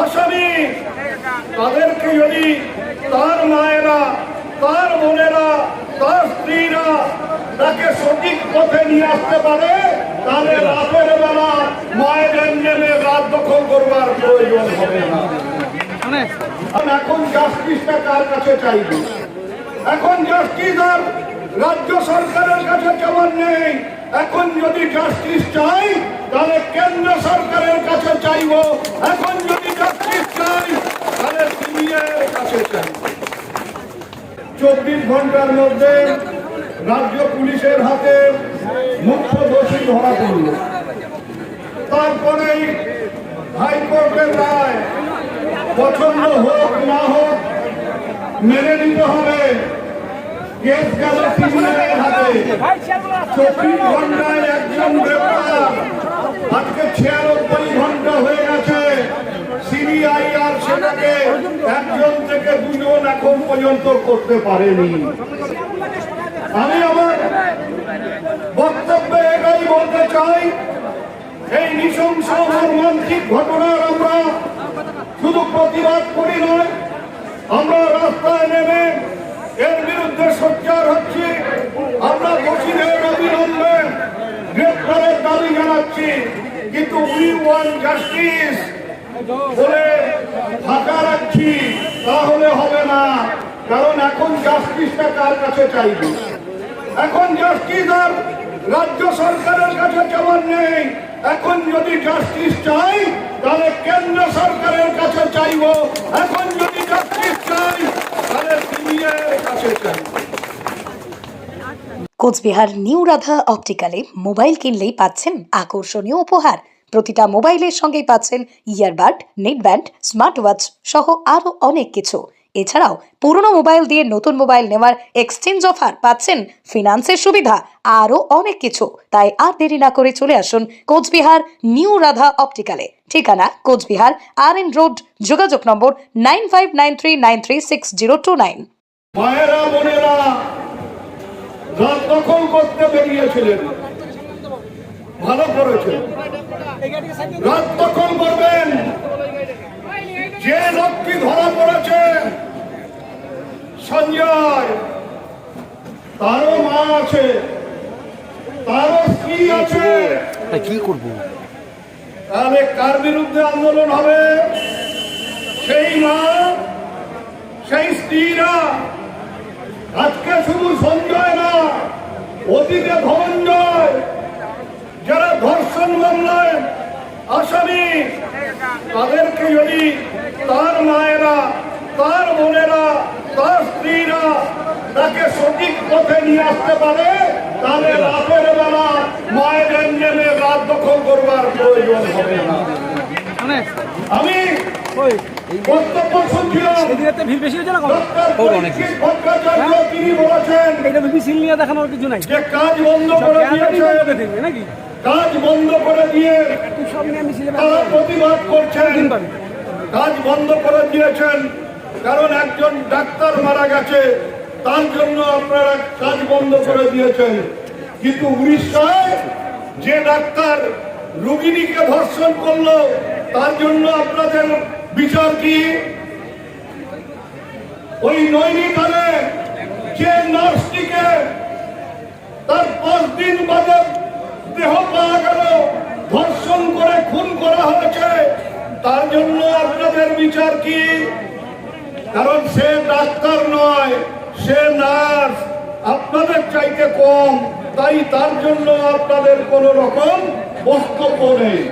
আসামি। তাদেরকে যদি তার মায়েরা, তার বোনেরা, তার স্ত্রীরা তাকে সঠিক পথে নিয়ে আসতে পারে, তাহলে রাতের বেলা মায়েদের নেমে রাত দখল করবার প্রয়োজন হবে না। এখন জাস্টিসটা কার কাছে চাইবে? এখন জাস্টিস আর রাজ্য সরকারের কাছে কেমন নেই? এখন যদি জাস্টিস চাই, তাহলে কেন্দ্র সরকারের কাছে চাইব। এখন যদি জাস্টিস চাই, তাহলে সিবিআই কাছে চাইব। চব্বিশ ঘণ্টার মধ্যে রাজ্য পুলিশের হাতে মুখ্য দোষী ধরা পড়ল। তারপরেই হাইকোর্টের রায় পছন্দ হোক না হোক, মেনে নিতে হবে। একজন আজকে হয়ে গেছে। আর সেটাকে একজন থেকে দুজন এখন পর্যন্ত করতে পারেনি। আমি আমার বক্তব্যে এটাই বলতে চাই, এই নৃশংস মর্মান্তিক ঘটনার আমরা শুধু প্রতিবাদ করি নয়, আমরা বিরুদ্ধে সোচ্চার হচ্ছি। আমরা দোষীদের অবিলম্বে গ্রেপ্তারের দাবি জানাচ্ছি। কিন্তু উই ওয়ান জাস্টিস বলে ফাঁকা রাখছি, তাহলে হবে না। কারণ এখন জাস্টিসটা কার কাছে চাইবে? এখন জাস্টিস আর রাজ্য সরকারের কাছে কেমন নেই। এখন যদি জাস্টিস চাই, তাহলে কেন্দ্র সরকারের কাছে চাইব। এখন যদি জাস্টিস চাই তাহলে সিবিআই কাছে চাইব কোচবিহার নিউ রাধা অপটিক্যালে মোবাইল কিনলেই পাচ্ছেন আকর্ষণীয় উপহার। প্রতিটা মোবাইলের সঙ্গেই পাচ্ছেন ইয়ারবাড, নেটব্যান্ড স্মার্ট ওয়াচ সহ আরও অনেক কিছু। এছাড়াও পুরনো মোবাইল দিয়ে নতুন মোবাইল নেওয়ার এক্সচেঞ্জ অফার পাচ্ছেন ফিনান্সের সুবিধা, আরও অনেক কিছু। তাই আর দেরি না করে চলে আসুন কোচবিহার নিউ রাধা অপটিক্যালে। ঠিকানা কোচবিহার, আর এন রোড, যোগাযোগ নম্বর nine five nine three nine three six zero two nine. মায়েরা বোনেরা রাত দখল করতে বেরিয়েছিলেন। ভালো করেছেন। রাত দখল করবেন। যে লোকটি ধরা পড়েছে সঞ্জয় তারও মা আছে তারও স্ত্রী আছে। কি করব? তাহলে কার বিরুদ্ধে আন্দোলন হবে? সেই মা সেই স্ত্রীরা আজকে শুধু সঞ্জয় না অতীতে ধনঞ্জয় যারা ধর্ষণ মামলায় আসামি তাদেরকে যদি তার মায়েরা তার বোনেরা তার স্ত্রীরা তাকে সঠিক পথে নিয়ে আসতে পারে তাহলে রাতের বেলা মায়েদের নেমে রাত দখল করবার প্রয়োজন হবে না। আমি বক্তব্য শুনছিলাম ভিড় বেশি হয়েছে না অনেক তিনি বলেছেন এটা মিছিল নিয়ে দেখানোর কিছু নাই। যে কাজ বন্ধ করে নাকি? কাজ বন্ধ করে দিয়ে তারা প্রতিবাদ করছেন। কাজ বন্ধ করে দিয়েছেন। কারণ একজন ডাক্তার মারা গেছে। তার জন্য আপনারা কাজ বন্ধ করে দিয়েছেন। কিন্তু উড়িষ্যায় যে ডাক্তার রোগিনীকে ধর্ষণ করল তার জন্য আপনাদের বিচার কি? ওই নৈনিতালে যে নার্সটিকে তার পাঁচ দিন বাদে দেহ পাওয়া গেল, ধর্ষণ করে খুন করা হয়েছে। তার জন্য আপনাদের বিচার কি? কারণ সে ডাক্তার নয়, সে নার্স। আপনাদের চাইতে কম, তাই তার জন্য আপনাদের কোনো রকম বক্তব্য নেই।